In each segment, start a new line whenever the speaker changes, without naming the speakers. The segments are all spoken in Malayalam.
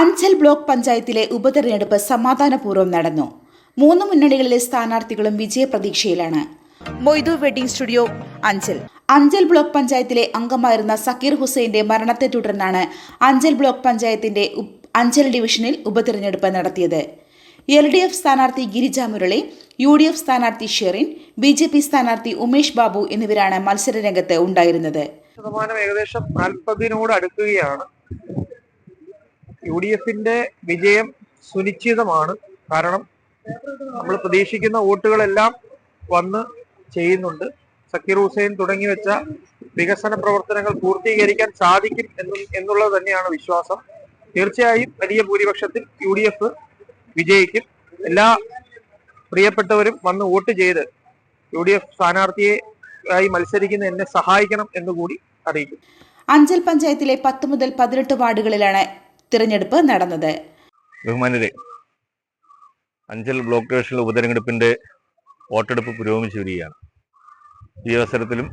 അഞ്ചൽ ബ്ലോക്ക് പഞ്ചായത്തിലെ ഉപതെരഞ്ഞെടുപ്പ് സമാധാനപൂർവം നടന്നു. മൂന്ന് മുന്നണികളിലെ സ്ഥാനാർത്ഥികളും വിജയപ്രതീക്ഷയിലാണ് Moythu wedding studio Anchal. Anchal block പഞ്ചായത്തിലെ അംഗമായിരുന്ന സക്കീർ ഹുസൈന്റെ മരണത്തെ തുടർന്നാണ് അഞ്ചൽ ബ്ലോക്ക് പഞ്ചായത്തിന്റെ അഞ്ചൽ ഡിവിഷനിൽ ഉപതെരഞ്ഞെടുപ്പ് നടത്തിയത്. എൽ ഡി എഫ് സ്ഥാനാർത്ഥി Girija Murali U D F സ്ഥാനാർത്ഥി ഷെറിൻ ബി ജെ പി സ്ഥാനാർത്ഥി ഉമേഷ് ബാബു എന്നിവരാണ് മത്സരരംഗത്ത് ഉണ്ടായിരുന്നത്.
ശതമാനം ഏകദേശം നാൽപ്പതിനോട് അടുക്കുകയാണ്. യു ഡി എഫിന്റെ വിജയം സുനിശ്ചിതമാണ്. കാരണം നമ്മൾ പ്രതീക്ഷിക്കുന്ന വോട്ടുകളെല്ലാം വന്ന് ചെയ്യുന്നുണ്ട്. സക്കീർ ഹുസൈൻ തുടങ്ങി വെച്ച വികസന പ്രവർത്തനങ്ങൾ പൂർത്തീകരിക്കാൻ സാധിക്കും എന്ന് എന്നുള്ളത് തന്നെയാണ് വിശ്വാസം. തീർച്ചയായും വലിയ ഭൂരിപക്ഷത്തിൽ യു ഡി എഫ് വിജയിക്കും. എല്ലാ പ്രിയപ്പെട്ടവരും വന്ന് വോട്ട് ചെയ്ത് യു ഡി എഫ് സ്ഥാനാർത്ഥിയെ ആയി മത്സരിക്കുന്ന എന്നെ സഹായിക്കണം എന്നുകൂടി അറിയിക്കും.
അഞ്ചൽ പഞ്ചായത്തിലെ പത്ത് മുതൽ പതിനെട്ട് വാർഡുകളിലാണ് തിരഞ്ഞെടുപ്പ് നടന്നത്.
അഞ്ചൽ ബ്ലോക്ക് ഡിവിഷനിലെ ഉപതെരഞ്ഞെടുപ്പിന്റെ വോട്ടെടുപ്പ് പുരോഗമിച്ചു വരികയാണ്. ഈ അവസരത്തിലും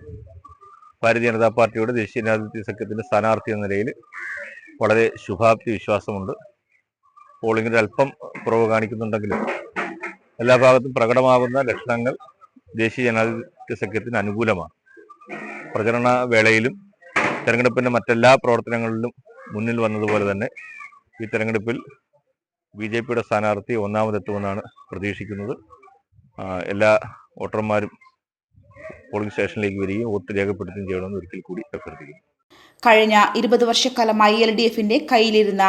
ഭാരതീയ ജനതാ പാർട്ടിയുടെ ദേശീയ ജനാധിപത്യ സഖ്യത്തിന്റെ സ്ഥാനാർത്ഥി എന്ന നിലയിൽ വളരെ ശുഭാപ്തി വിശ്വാസമുണ്ട്. പോളിംഗിൽ അല്പം കുറവ് കാണിക്കുന്നുണ്ടെങ്കിലും എല്ലാ ഭാഗത്തും പ്രകടമാകുന്ന ലക്ഷണങ്ങൾ ദേശീയ ജനാധിപത്യ സഖ്യത്തിന് അനുകൂലമാണ്. പ്രചരണ വേളയിലും തെരഞ്ഞെടുപ്പിന്റെ മറ്റെല്ലാ പ്രവർത്തനങ്ങളിലും മുന്നിൽ വന്നതുപോലെ തന്നെ ഈ തെരഞ്ഞെടുപ്പിൽ ബി ജെ പിയുടെ സ്ഥാനാർത്ഥി ഒന്നാമതെത്തുമെന്നാണ് പ്രതീക്ഷിക്കുന്നത്. എല്ലാ വോട്ടർമാരും പോളിംഗ് സ്റ്റേഷനിലേക്ക് വരികയും വോട്ട് രേഖപ്പെടുത്തുകയും ചെയ്യണമെന്ന് ഒരിക്കൽ കൂടി അഭ്യർത്ഥിക്കുന്നു.
കഴിഞ്ഞ ഇരുപത് വർഷക്കാലമായി എൽ ഡി എഫിന്റെ കയ്യിലിരുന്ന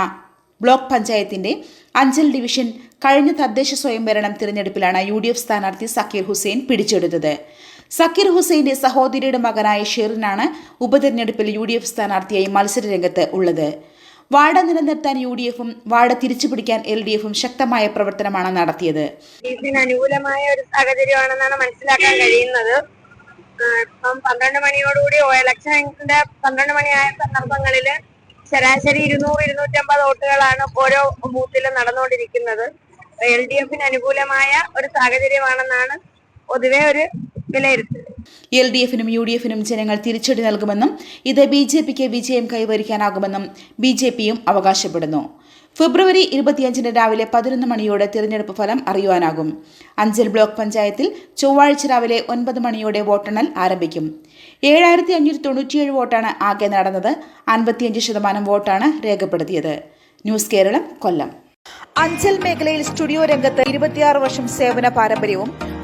ബ്ലോക്ക് പഞ്ചായത്തിന്റെ അഞ്ചൽ ഡിവിഷൻ കഴിഞ്ഞ തദ്ദേശ സ്വയംഭരണം തിരഞ്ഞെടുപ്പിലാണ് യു ഡി എഫ് സ്ഥാനാർത്ഥി സക്കീർ ഹുസൈൻ പിടിച്ചെടുത്തത്. സക്കീർ ഹുസൈന്റെ സഹോദരിയുടെ മകനായ ഷെറിനാണ് ഉപതെരഞ്ഞെടുപ്പിൽ യു ഡി എഫ് സ്ഥാനാർത്ഥിയായി മത്സരരംഗത്ത് ഉള്ളത്. വാർഡ് നിലനിർത്താൻ യു ഡി എഫും വാർഡ് തിരിച്ചുപിടിക്കാൻ എൽ ഡി എഫും ശക്തമായ പ്രവർത്തനമാണ് നടത്തിയത്.
അനുകൂലമായ ഒരു സാഹചര്യമാണെന്നാണ് മനസ്സിലാക്കാൻ കഴിയുന്നത്. ഇപ്പം പന്ത്രണ്ട് മണിയോടുകൂടി ഇലക്ഷന്റെ പന്ത്രണ്ട് മണിയായ സന്ദർഭങ്ങളിൽ ശരാശരി ഇരുന്നൂറ് ഇരുന്നൂറ്റമ്പത് വോട്ടുകളാണ് ഓരോ ബൂത്തിലും നടന്നുകൊണ്ടിരിക്കുന്നത്. എൽ ഡി എഫിന് അനുകൂലമായ ഒരു സാഹചര്യമാണെന്നാണ് പൊതുവെ ഒരു
എൽ ഡി എഫിനും യു ഡി എഫിനും ജനങ്ങൾ തിരിച്ചടി നൽകുമെന്നും ഇത് ബി ജെ പിക്ക് വിജയം കൈവരിക്കാനാകുമെന്നും ബി ജെ പിയും അവകാശപ്പെടുന്നു. ഫെബ്രുവരി ഇരുപത്തിയഞ്ചിന് രാവിലെ പതിനൊന്ന് മണിയോടെ തിരഞ്ഞെടുപ്പ് ഫലം അറിയുവാനാകും. അഞ്ചൽ ബ്ലോക്ക് പഞ്ചായത്തിൽ ചൊവ്വാഴ്ച രാവിലെ ഒൻപത് മണിയോടെ വോട്ടെണ്ണൽ ആരംഭിക്കും. ഏഴായിരത്തി അഞ്ഞൂറ്റി തൊണ്ണൂറ്റിയേഴ് വോട്ടാണ് ആകെ നടന്നത്. അൻപത്തിയഞ്ച് ശതമാനം വോട്ടാണ് രേഖപ്പെടുത്തിയത്. ന്യൂസ് കേരളം കൊല്ലം. അഞ്ചൽ മേഖലയിൽ സ്റ്റുഡിയോ രംഗത്ത് ഇരുപത്തിയാറ് വർഷം സേവന പാരമ്പര്യവും